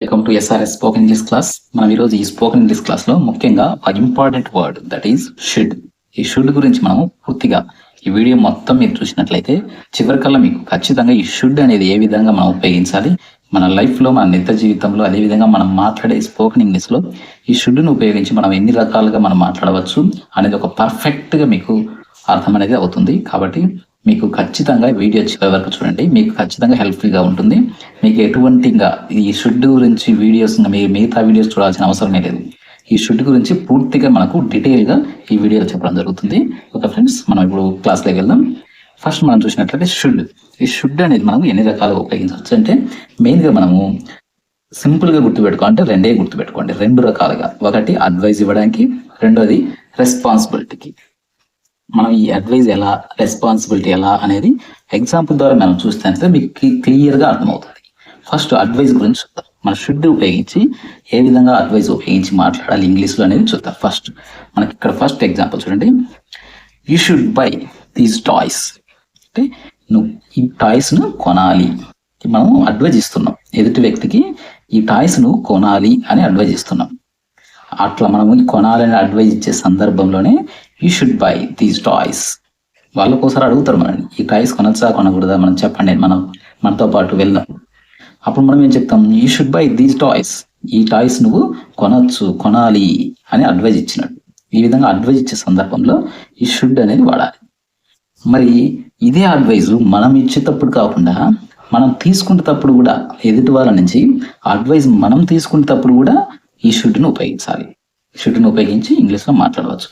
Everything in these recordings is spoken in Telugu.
Welcome to SRS spoken English class మనం ఈరోజు ఈ స్పోకెన్ ఇంగ్లీష్ క్లాస్లో ముఖ్యంగా ఒక important word that is should ఈ షుడ్ గురించి మనం పూర్తిగా ఈ వీడియో మొత్తం మీరు చూసినట్లయితే చివరికల్లా మీకు ఖచ్చితంగా ఈ షుడ్ అనేది ఏ విధంగా మనం ఉపయోగించాలి? మన లైఫ్లో మన నిత్య జీవితంలో అదే విధంగా మనం మాట్లాడే స్పోకెన్ ఇంగ్లీష్లో ఈ షుడ్ను ఉపయోగించి మనం ఎన్ని రకాలుగా మనం మాట్లాడవచ్చు అనేది ఒక పర్ఫెక్ట్గా మీకు అర్థం అనేది అవుతుంది. కాబట్టి మీకు ఖచ్చితంగా వీడియో చివరి వరకు చూడండి. మీకు ఖచ్చితంగా హెల్ప్ఫుల్గా ఉంటుంది. మీకు ఎటువంటి ఇంకా ఈ షుడ్ గురించి వీడియోస్ ఇంకా మీరు మిగతా వీడియోస్ చూడాల్సిన అవసరమే లేదు. ఈ షుడ్ గురించి పూర్తిగా మనకు డీటెయిల్గా ఈ వీడియోలో చెప్పడం జరుగుతుంది. ఓకే ఫ్రెండ్స్ మనం ఇప్పుడు క్లాస్లోకి వెళ్దాం. ఫస్ట్ మనం చూసినట్లయితే షుడ్. ఈ షుడ్ అనేది మనం ఎన్ని రకాలుగా ఉపయోగించవచ్చు అంటే మెయిన్గా మనము సింపుల్గా గుర్తుపెట్టుకోవాలంటే రెండే గుర్తుపెట్టుకోండి. రెండు రకాలుగా. ఒకటి అడ్వైజ్ ఇవ్వడానికి రెండోది రెస్పాన్సిబిలిటీకి. మనం ఈ అడ్వైజ్ ఎలా రెస్పాన్సిబిలిటీ ఎలా అనేది ఎగ్జాంపుల్ ద్వారా మనం చూస్తే మీకు క్లియర్గా అర్థమవుతుంది. ఫస్ట్ అడ్వైజ్ గురించి చూద్దాం. మన షుడ్ ఉపయోగించి ఏ విధంగా అడ్వైజ్ ఉపయోగించి మాట్లాడాలి ఇంగ్లీష్లో అనేది చూద్దాం. ఫస్ట్ మనకి ఇక్కడ ఫస్ట్ ఎగ్జాంపుల్ చూడండి. You should buy these toys అంటే నువ్వు ఈ టాయ్స్ను కొనాలి. మనం అడ్వైజ్ ఇస్తున్నాం. ఎదుటి వ్యక్తికి ఈ టాయ్స్ను కొనాలి అని అడ్వైజ్ ఇస్తున్నాం. అట్లా మనము కొనాలని అడ్వైజ్ ఇచ్చే సందర్భంలోనే you should buy these toys వాళ్ళకోసారి అడుగుతారు మనని ఈ టాయ్స్ కొనొచ్చా కొనకూడదా? మనం చెప్పండి మనం మనతో పాటు వెళ్దాం. అప్పుడు మనం ఏం చెప్తాం? You should buy these toys ఈ టాయ్స్ నువ్వు కొనొచ్చు కొనాలి అని అడ్వైజ్ ఇచ్చినట్టు ఈ విధంగా అడ్వైజ్ ఇచ్చే సందర్భంలో ఈ షుడ్ అనేది వాడాలి. మరి ఇదే అడ్వైజ్ మనం ఇచ్చేటప్పుడు కాకుండా మనం తీసుకునేటప్పుడు కూడా ఎదుటి వాళ్ళ నుంచి అడ్వైజ్ మనం తీసుకునేటప్పుడు కూడా ఈ షుడ్ను ఉపయోగించాలి. షుడ్ను ఉపయోగించి ఇంగ్లీష్లో మాట్లాడవచ్చు.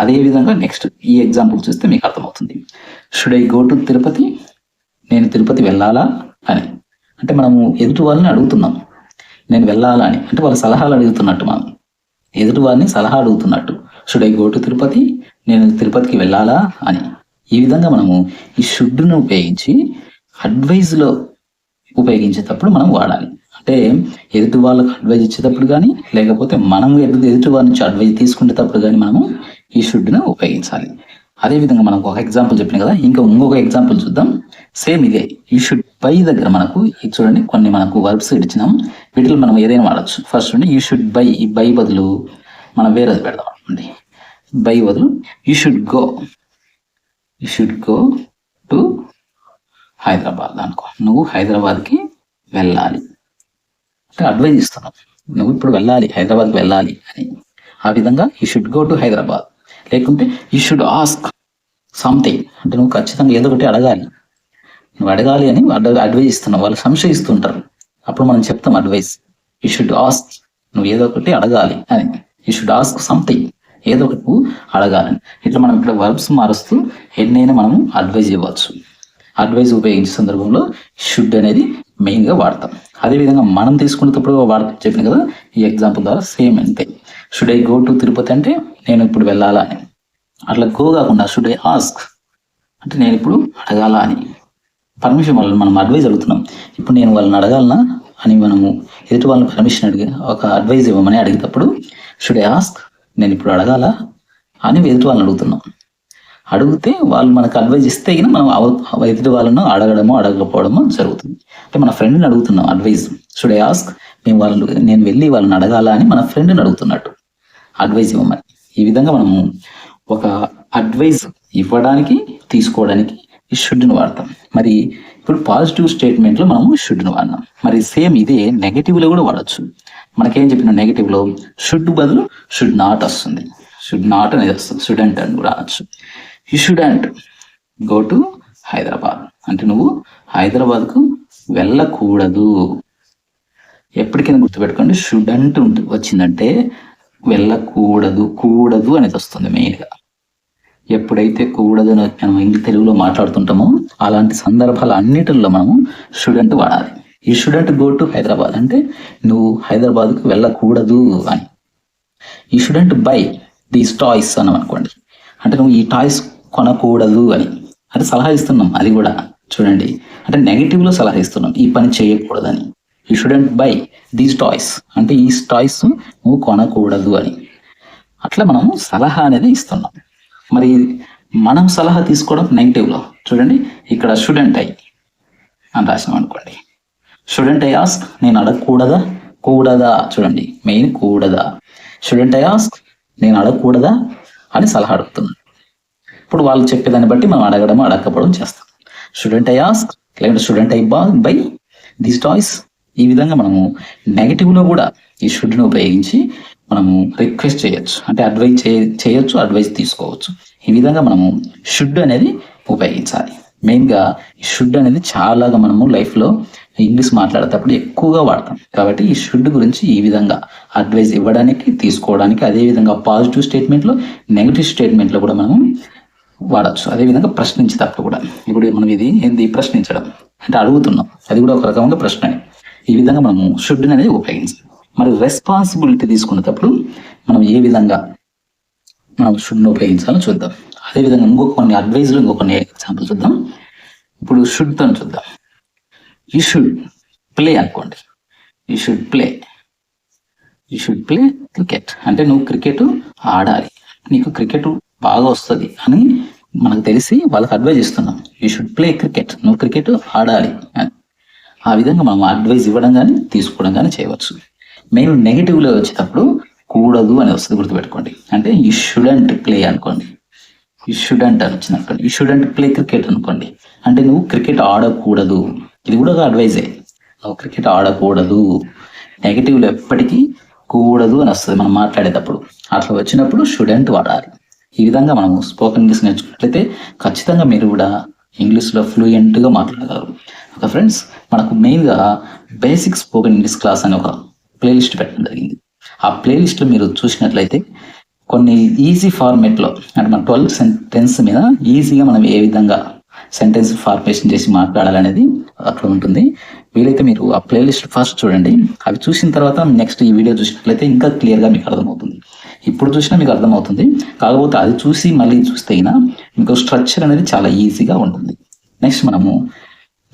అదేవిధంగా నెక్స్ట్ ఈ ఎగ్జాంపుల్ చూస్తే మీకు అర్థమవుతుంది. Should I go to Tirupati నేను తిరుపతి వెళ్ళాలా అని. అంటే మనము ఎదుటి వాళ్ళని అడుగుతున్నాం. నేను వెళ్ళాలా అని. అంటే వాళ్ళ సలహాలు అడుగుతున్నట్టు మనం. ఎదుటి వారిని సలహా అడుగుతున్నట్టు. Should I go to Tirupati నేను తిరుపతికి వెళ్ళాలా అని. ఈ విధంగా మనము ఈ షుడ్ను ఉపయోగించి అడ్వైజ్లో ఉపయోగించేటప్పుడు మనం వాడాలి. అంటే ఎదుటి వాళ్ళకి అడ్వైజ్ ఇచ్చేటప్పుడు కానీ లేకపోతే మనం ఎదుటి ఎదుటి వారి నుంచి అడ్వైజ్ తీసుకునేటప్పుడు కానీ మనము ఈ షుడ్ను ఉపయోగించాలి అదే విధంగా మనకు ఒక ఎగ్జాంపుల్ చెప్పిన కదా ఇంకా ఇంకొక ఎగ్జాంపుల్ చూద్దాం. సేమ్ ఇదే. ఈ షుడ్ బై దగ్గర మనకు ఇది చూడండి కొన్ని మనకు వర్బ్స్ ఇచ్చినాం. వీటిలో మనం ఏదైనా వాడచ్చు. ఫస్ట్ ఉండి ఈ షుడ్ బై ఈ బై బదులు మనం వేరేది పెడదాం అండి బై బదులు you should go you should go to Hyderabad అనుకో. నువ్వు హైదరాబాద్కి వెళ్ళాలి. అంటే అడ్వైజ్ ఇస్తున్నావు నువ్వు ఇప్పుడు వెళ్ళాలి హైదరాబాద్కి వెళ్ళాలి అని. ఆ విధంగా you should go to Hyderabad. లేకుంటే యూ షుడ్ ఆస్క్ సంథింగ్ అంటే నువ్వు ఖచ్చితంగా ఏదో ఒకటి అడగాలి. నువ్వు అడగాలి అని అడ్వైజ్ ఇస్తున్నావు. వాళ్ళు సంశయిస్తుంటారు. అప్పుడు మనం చెప్తాం అడ్వైస్ యూ షుడ్ ఆస్క్ నువ్వు ఏదో ఒకటి అడగాలి అని. యూ షుడ్ ఆస్క్ సంథింగ్ ఏదో ఒకటి నువ్వు అడగాలని ఇట్లా మనం ఇక్కడ వర్బ్స్ మారుస్తూ ఎన్నైనా మనము అడ్వైజ్ ఇవ్వచ్చు. అడ్వైజ్ ఉపయోగించే సందర్భంలో షుడ్ అనేది మెయిన్గా వాడతాం. అదేవిధంగా మనం తీసుకునేటప్పుడు వాడతాం చెప్పిన కదా ఈ ఎగ్జాంపుల్ ద్వారా సేమ్ అంతే. Should I go to Tirupati అంటే నేను ఇప్పుడు వెళ్ళాలా అని. అట్లా గో కాకుండా షుడ్ ఐ ఆస్క్ అంటే నేను ఇప్పుడు అడగాలా అని. పర్మిషన్ వాళ్ళని మనం అడ్వైజ్ అడుగుతున్నాం. ఇప్పుడు నేను వాళ్ళని అడగాలనా అని మనము ఎదుటి వాళ్ళని పర్మిషన్ అడిగి ఒక అడ్వైజ్ ఇవ్వమని అడిగేటప్పుడు షుడ్ ఐ ఆస్క్ నేను ఇప్పుడు అడగాల అని ఎదుటి వాళ్ళని అడుగుతున్నాం. అడిగితే వాళ్ళు మనకు అడ్వైజ్ ఇస్తే కానీ మనం ఎదుటి వాళ్ళను అడగడమో అడగకపోవడమో జరుగుతుంది. అంటే మన ఫ్రెండ్ని అడుగుతున్నాం అడ్వైజ్ షుడ్ ఐ ఆస్క్ మేము వాళ్ళు నేను వెళ్ళి వాళ్ళని అడగాల అని మన ఫ్రెండ్ని అడుగుతున్నట్టు. అడ్వైజ్ ఇవ్వమని. ఈ విధంగా మనము ఒక అడ్వైజ్ ఇవ్వడానికి తీసుకోవడానికి ఈ షుడ్ని వాడతాం. మరి ఇప్పుడు పాజిటివ్ స్టేట్మెంట్లో మనము షుడ్ని వాడినాం మరి సేమ్ ఇదే నెగటివ్లో కూడా వాడచ్చు. మనకేం చెప్పిన నెగటివ్లో షుడ్ బదులు షుడ్ నాట్ వస్తుంది. షుడ్ నాట్ అనేది వస్తుంది. షుడెంట్ అని కూడా అనొచ్చు. You shouldn't go to Hyderabad. అంటే నువ్వు హైదరాబాద్కు వెళ్ళకూడదు. ఎప్పటికైనా గుర్తుపెట్టుకోండి షుడెంట్ ఉంటుంది వచ్చిందంటే వెళ్ళకూడదు కూడదు అనేది వస్తుంది మెయిన్గా ఎప్పుడైతే కూడదు అని మనం ఇంగ్లీష్ తెలుగులో మాట్లాడుతుంటామో అలాంటి సందర్భాలు అన్నిటిల్లో మనము స్టూడెంట్ వాడాలి. ఈ స్టూడెంట్ గో టు హైదరాబాద్ అంటే నువ్వు హైదరాబాద్కు వెళ్ళకూడదు అని. ఈ స్టూడెంట్ బై దీస్ టాయ్స్ అని అనుకోండి అంటే నువ్వు ఈ టాయ్స్ కొనకూడదు అని. అంటే సలహా ఇస్తున్నాం అది కూడా చూడండి. అంటే నెగిటివ్లో సలహా ఇస్తున్నాం ఈ పని చేయకూడదని. ఈ స్టూడెంట్ బై దీస్ టాయ్స్ అంటే ఈ టాయ్స్ నువ్వు కొనకూడదు అని. అట్లా మనము సలహా అనేది ఇస్తున్నాం. మరి మనం సలహా తీసుకోవడం నెగిటివ్లో చూడండి ఇక్కడ స్టూడెంట్ ఐ అని రాసినాం అనుకోండి. స్టూడెంట్ ఐ ఆస్క్ నేను అడగకూడదా? కూడదా? చూడండి మెయిన్ కూడదా. స్టూడెంట్ ఐ ఆస్క్ నేను అడగకూడదా? అని సలహా అడుగుతున్నాను ఇప్పుడు వాళ్ళు చెప్పేదాన్ని బట్టి మనం అడగడం అడగకపోవడం చేస్తాం. స్టూడెంట్ ఐ ఆస్క్ లేదంటే స్టూడెంట్ ఐ బా బై దీస్ టాయ్స్ ఈ విధంగా మనము నెగటివ్లో కూడా ఈ షుడ్ని ఉపయోగించి మనము రిక్వెస్ట్ చేయొచ్చు. అంటే అడ్వైజ్ చేయొచ్చు అడ్వైజ్ తీసుకోవచ్చు. ఈ విధంగా మనము షుడ్ అనేది ఉపయోగించాలి. మెయిన్గా ఈ షుడ్ అనేది చాలాగా మనము లైఫ్లో ఇంగ్లీష్ మాట్లాడేటప్పుడు ఎక్కువగా వాడతాం. కాబట్టి ఈ షుడ్ గురించి ఈ విధంగా అడ్వైజ్ ఇవ్వడానికి తీసుకోవడానికి అదే విధంగా పాజిటివ్ స్టేట్మెంట్లో నెగిటివ్ స్టేట్మెంట్లో కూడా మనము వాడచ్చు. అదే విధంగా ప్రశ్నించేటప్పుడు కూడా. ఇప్పుడు మనం ఇది ఏంది ప్రశ్నించడం. అంటే అడుగుతున్నాం. అది కూడా ఒక రకమైన ప్రశ్న ఈ విధంగా మనము షుడ్ అనేది ఉపయోగించాలి. మరి రెస్పాన్సిబిలిటీ తీసుకునేటప్పుడు మనం ఏ విధంగా మనం షుడ్ని ఉపయోగించాలో చూద్దాం. అదేవిధంగా ఇంకొక కొన్ని అడ్వైజ్లు ఇంకొక కొన్ని ఎగ్జాంపుల్ చూద్దాం. ఇప్పుడు షుడ్తో చూద్దాం. యూ షుడ్ ప్లే అనుకోండి. You should play you should play cricket అంటే నువ్వు క్రికెట్ ఆడాలి. నీకు క్రికెట్ బాగా వస్తుంది అని మనకు తెలిసి వాళ్ళకి అడ్వైజ్ ఇస్తున్నాం. యూ షుడ్ ప్లే క్రికెట్ నువ్వు క్రికెట్ ఆడాలి. అని ఆ విధంగా మనం అడ్వైజ్ ఇవ్వడం కానీ తీసుకోవడం కానీ చేయవచ్చు. మెయిన్ నెగిటివ్లో వచ్చేటప్పుడు కూడదు అని వస్తుంది గుర్తుపెట్టుకోండి. అంటే యూ షుడెంట్ ప్లే అనుకోండి. యూ షుడెంట్ అని వచ్చింది అనుకోండి యూ షుడెంట్ ప్లే క్రికెట్ అనుకోండి. అంటే నువ్వు క్రికెట్ ఆడకూడదు. ఇది కూడా ఒక అడ్వైజే నువ్వు క్రికెట్ ఆడకూడదు. నెగిటివ్లో ఎప్పటికీ కూడదు అని వస్తుంది మనం మాట్లాడేటప్పుడు. అట్లా వచ్చినప్పుడు స్టూడెంట్ వాడాలి. ఈ విధంగా మనము స్పోకెన్ ఇంగ్లీష్ నేర్చుకున్నట్లయితే ఖచ్చితంగా మీరు కూడా ఇంగ్లీష్లో ఫ్లూయెంట్గా మాట్లాడగలరు ఒక ఫ్రెండ్స్ మనకు మెయిన్గా బేసిక్ స్పోకెన్ ఇంగ్లీష్ క్లాస్ అని ఒక ప్లేలిస్ట్ పెట్టడం జరిగింది. ఆ ప్లేలిస్ట్లో మీరు చూసినట్లయితే కొన్ని ఈజీ ఫార్మేట్లో అంటే మన ట్వెల్వ్ సెంటెన్స్ మీద ఈజీగా మనం ఏ విధంగా సెంటెన్స్ ఫార్మేషన్ చేసి మాట్లాడాలనేది అక్కడ ఉంటుంది. వీలైతే మీరు ఆ ప్లేలిస్ట్ ఫస్ట్ చూడండి. అవి చూసిన తర్వాత నెక్స్ట్ ఈ వీడియో చూసినట్లయితే ఇంకా క్లియర్గా మీకు అర్థమవుతుంది. ఇప్పుడు చూసినా మీకు అర్థమవుతుంది. కాకపోతే అది చూసి మళ్ళీ చూస్తే అయినా మీకు స్ట్రక్చర్ అనేది చాలా ఈజీగా ఉంటుంది. నెక్స్ట్ మనము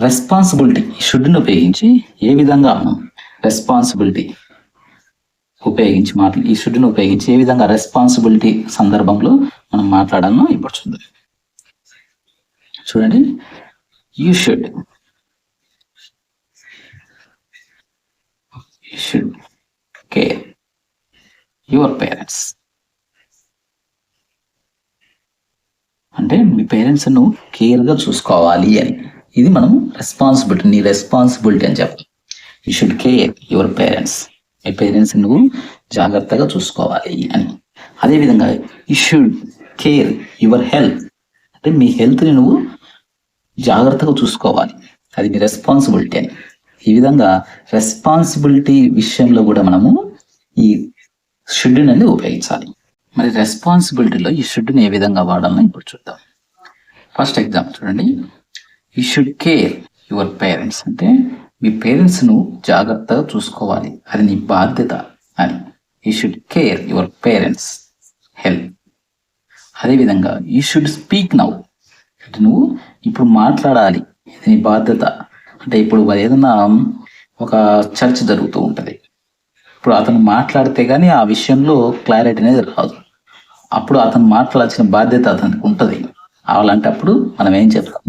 రెస్పాన్సిబిలిటీ షుడ్ని ఉపయోగించి ఏ విధంగా మనం రెస్పాన్సిబిలిటీ ఉపయోగించి మాట్లా ఈ షుడ్ని ఉపయోగించి ఏ విధంగా రెస్పాన్సిబిలిటీ సందర్భంలో మనం మాట్లాడాలో ఇప్పుడు చూద్దాం. చూడండి. You should you should care your parents అంటే మీ పేరెంట్స్ను కేర్గా చూసుకోవాలి అని. ఇది మనం రెస్పాన్సిబిలిటీ నీ రెస్పాన్సిబిలిటీ అని చెప్పాలి. You should care your parents me parents నువ్వు జాగ్రత్తగా చూసుకోవాలి అని. అదేవిధంగా you should care your health అంటే మీ హెల్త్ని నువ్వు జాగ్రత్తగా చూసుకోవాలి. అది మీ రెస్పాన్సిబిలిటీ అని. ఈ విధంగా రెస్పాన్సిబిలిటీ విషయంలో కూడా మనము ఈ షుడ్ అనేది ఉపయోగించాలి. మరి రెస్పాన్సిబిలిటీలో ఈ షుడ్ని ఏ విధంగా వాడాలని ఇప్పుడు చూద్దాం. ఫస్ట్ ఎగ్జాంపుల్ చూడండి. You should care your parents అంటే మీ పేరెంట్స్ను జాగ్రత్తగా చూసుకోవాలి. అది నీ బాధ్యత అని. You should care your parents health అదేవిధంగా యూ షుడ్ స్పీక్ నౌ అంటే నువ్వు ఇప్పుడు మాట్లాడాలి. ఇది నీ బాధ్యత. అంటే ఇప్పుడు ఏదైనా ఒక చర్చ జరుగుతూ ఉంటుంది. ఇప్పుడు అతను మాట్లాడితే కానీ ఆ విషయంలో క్లారిటీ అనేది రాదు. అప్పుడు అతను మాట్లాడాల్సిన బాధ్యత అతనికి ఉంటుంది. అలాంటప్పుడు మనం ఏం చెప్తాం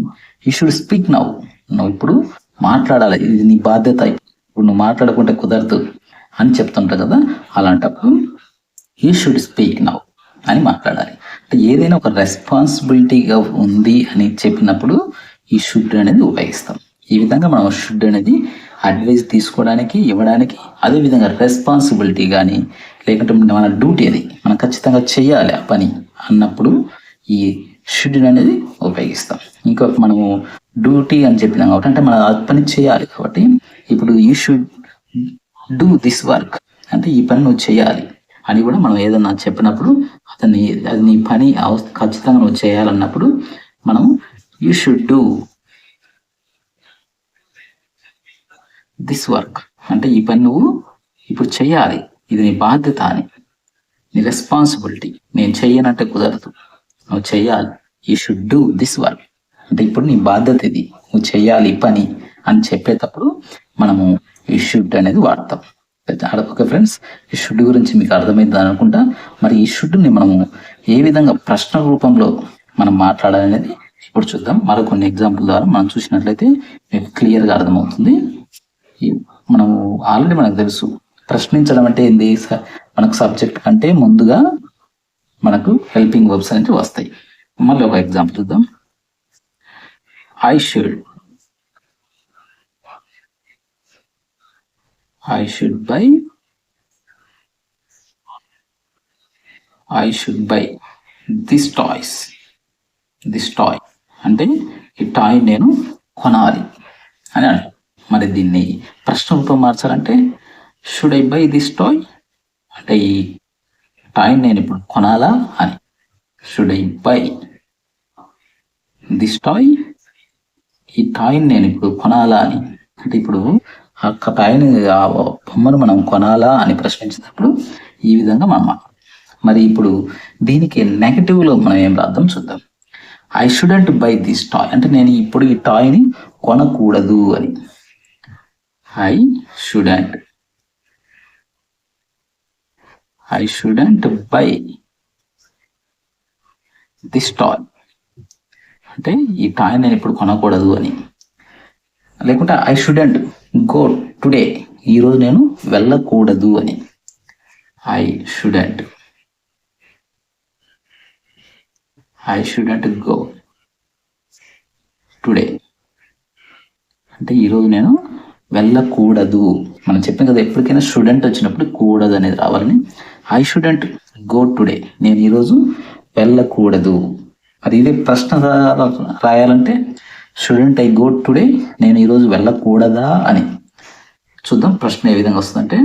యూ షుడ్ స్పీక్ నవ్ నువ్వు ఇప్పుడు మాట్లాడాలి. ఇది నీ బాధ్యత. ఇప్పుడు నువ్వు మాట్లాడకుంటే కుదరదు అని చెప్తుంటావు కదా అలాంటప్పుడు యూ షుడ్ స్పీక్ నవ్ అని మాట్లాడాలి. అంటే ఏదైనా ఒక రెస్పాన్సిబిలిటీగా ఉంది అని చెప్పినప్పుడు ఈ షుడ్ అనేది ఉపయోగిస్తాం. ఈ విధంగా మనం షుడ్ అనేది అడ్వైజ్ తీసుకోవడానికి ఇవ్వడానికి అదే విధంగా రెస్పాన్సిబిలిటీ కానీ లేకుంటే మన డ్యూటీ అది మనం ఖచ్చితంగా చేయాలి ఆ పని అన్నప్పుడు ఈ షుడ్ అనేది ఉపయోగిస్తాం. ఇంకొక మనము డ్యూటీ అని చెప్పినాం కాబట్టి అంటే మనం పని చేయాలి కాబట్టి ఇప్పుడు you should do this work అంటే ఈ పని నువ్వు చేయాలి అని కూడా మనం ఏదన్నా చెప్పినప్పుడు అతన్ని అది నీ పని అవ- ఖచ్చితంగా నువ్వు చేయాలన్నప్పుడు మనం you should do this work అంటే ఈ పని నువ్వు ఇప్పుడు చేయాలి. ఇది నీ బాధ్యత అని నీ రెస్పాన్సిబిలిటీ నేను చెయ్యనంటే కుదరదు. నువ్వు చేయాలి. You should do this work అంటే ఇప్పుడు నీ బాధ్యత ఇది. నువ్వు చేయాలి పని అని చెప్పేటప్పుడు మనము ఈ షుడ్ అనేది వాడతాం. ఓకే ఫ్రెండ్స్ ఈ షుడ్ గురించి మీకు అర్థమైంది అనుకుంటా. మరి ఈ షుడ్ని మనము ఏ విధంగా ప్రశ్న రూపంలో మనం మాట్లాడాలనేది ఇప్పుడు చూద్దాం. మరికొన్ని ఎగ్జాంపుల్ ద్వారా మనం చూసినట్లయితే మీకు క్లియర్గా అర్థమవుతుంది. మనము ఆల్రెడీ మనకు తెలుసు. ప్రశ్నించడం అంటే ఏంది? మనకు సబ్జెక్ట్ కంటే ముందుగా మనకు హెల్పింగ్ వర్బ్స్ అనేవి వస్తాయి. మళ్ళీ ఒక ఎగ్జాంపుల్ చూద్దాం. I should I should buy I should buy this toys this toy అంటే ఈ టాయ్ నేను కొనాలి అని అంట మరి దీన్ని ప్రశ్న రూపం మార్చాలంటే should I buy this toy అంటే ఈ టాయ్ నేను ఇప్పుడు కొనాలా అని. Should I buy this toy ఈ టాయ్ నేను ఇప్పుడు కొనాలా అని. అంటే ఇప్పుడు ఆ టాయ్ని ఆ బొమ్మను మనం కొనాలా అని ప్రశ్నించినప్పుడు ఈ విధంగా మనం మరి ఇప్పుడు దీనికి నెగటివ్లో మనం ఏం రాద్దాం చూద్దాం. I shouldn't buy this toy అంటే నేను ఇప్పుడు ఈ టాయ్ని కొనకూడదు అని. I shouldn't I shouldn't buy this toy అంటే ఈ టాయ్ నేను ఇప్పుడు కొనకూడదు అని. లేకుంటే ఐ షుడెంట్ గో టుడే ఈరోజు నేను వెళ్ళకూడదు అని. I shouldn't I shouldn't go today అంటే ఈరోజు నేను వెళ్ళకూడదు. మనం చెప్పాం కదా ఎప్పటికైనా స్టూడెంట్ వచ్చినప్పుడు కూడదు అనేది రావాలని ఐ షుడెంట్ గో టుడే నేను ఈరోజు వెళ్ళకూడదు. మరి ఇదే ప్రశ్న రాయాలంటే స్టూడెంట్ ఐ గో టుడే నేను ఈరోజు వెళ్ళకూడదా అని. చూద్దాం ప్రశ్న ఏ విధంగా వస్తుందంటే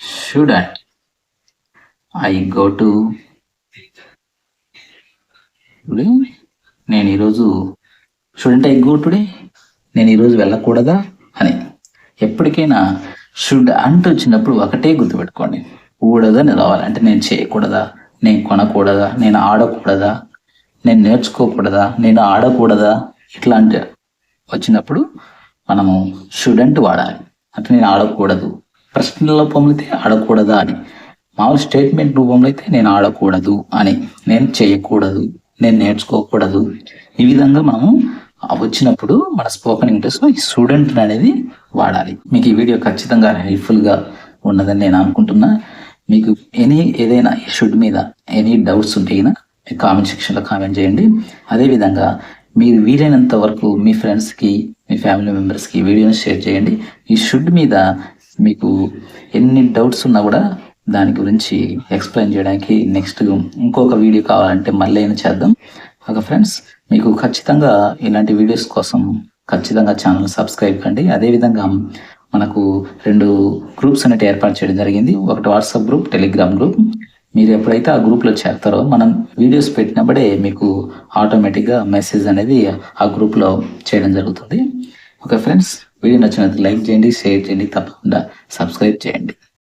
should I go to today నేను ఈరోజు షుడెంట్ ఐ గో టుడే నేను ఈరోజు వెళ్ళకూడదా అని. ఎప్పటికైనా షుడ్ అంటూ వచ్చినప్పుడు ఒకటే గుర్తుపెట్టుకోండి. కూడదని రావాలి అంటే నేను చేయకూడదా? నేను కొనకూడదా? నేను ఆడకూడదా? నేను నేర్చుకోకూడదా? నేను ఆడకూడదా? ఇట్లాంటి వచ్చినప్పుడు మనము షుడెంట్ వాడాలి. అంటే నేను ఆడకూడదు. ప్రశ్నల రూపంలో అయితే ఆడకూడదా అని. మామూలు స్టేట్మెంట్ రూపంలో అయితే నేను ఆడకూడదు అని. నేను చేయకూడదు. నేను నేర్చుకోకూడదు. ఈ విధంగా మనము వచ్చినప్పుడు మన స్పోకెన్ ఇంగ్లీష్లో ఈ స్టూడెంట్ అనేది వాడాలి. మీకు ఈ వీడియో ఖచ్చితంగా హెల్ప్ఫుల్గా ఉన్నదని నేను అనుకుంటున్నా. మీకు ఎనీ ఏదైనా షుడ్ మీద ఎనీ డౌట్స్ ఉంటే గిన మీ కామెంట్ సెక్షన్లో కామెంట్ చేయండి. అదేవిధంగా మీరు వీలైనంత వరకు మీ ఫ్రెండ్స్కి మీ ఫ్యామిలీ మెంబర్స్కి వీడియోని షేర్ చేయండి. ఈ షుడ్ మీద మీకు ఎన్ని డౌట్స్ ఉన్నా కూడా దాని గురించి ఎక్స్ప్లెయిన్ చేయడానికి నెక్స్ట్ ఇంకొక వీడియో కావాలంటే మళ్ళీ అయినా చేద్దాం. ఒక ఫ్రెండ్స్ మీకు ఖచ్చితంగా ఇలాంటి వీడియోస్ కోసం ఖచ్చితంగా ఛానల్ సబ్స్క్రైబ్ కండి. అదేవిధంగా మనకు రెండు గ్రూప్స్ అనేవి ఏర్పాటు చేయడం జరిగింది. ఒకటి వాట్సాప్ గ్రూప్ టెలిగ్రామ్ గ్రూప్. మీరు ఎప్పుడైతే ఆ గ్రూప్లో చేరతారో మనం వీడియోస్ పెట్టినప్పుడే మీకు ఆటోమేటిక్గా మెసేజ్ అనేది ఆ గ్రూప్లో చేయడం జరుగుతుంది. ఓకే ఫ్రెండ్స్ వీడియో నచ్చినట్టు లైక్ చేయండి షేర్ చేయండి తప్పకుండా సబ్స్క్రైబ్ చేయండి.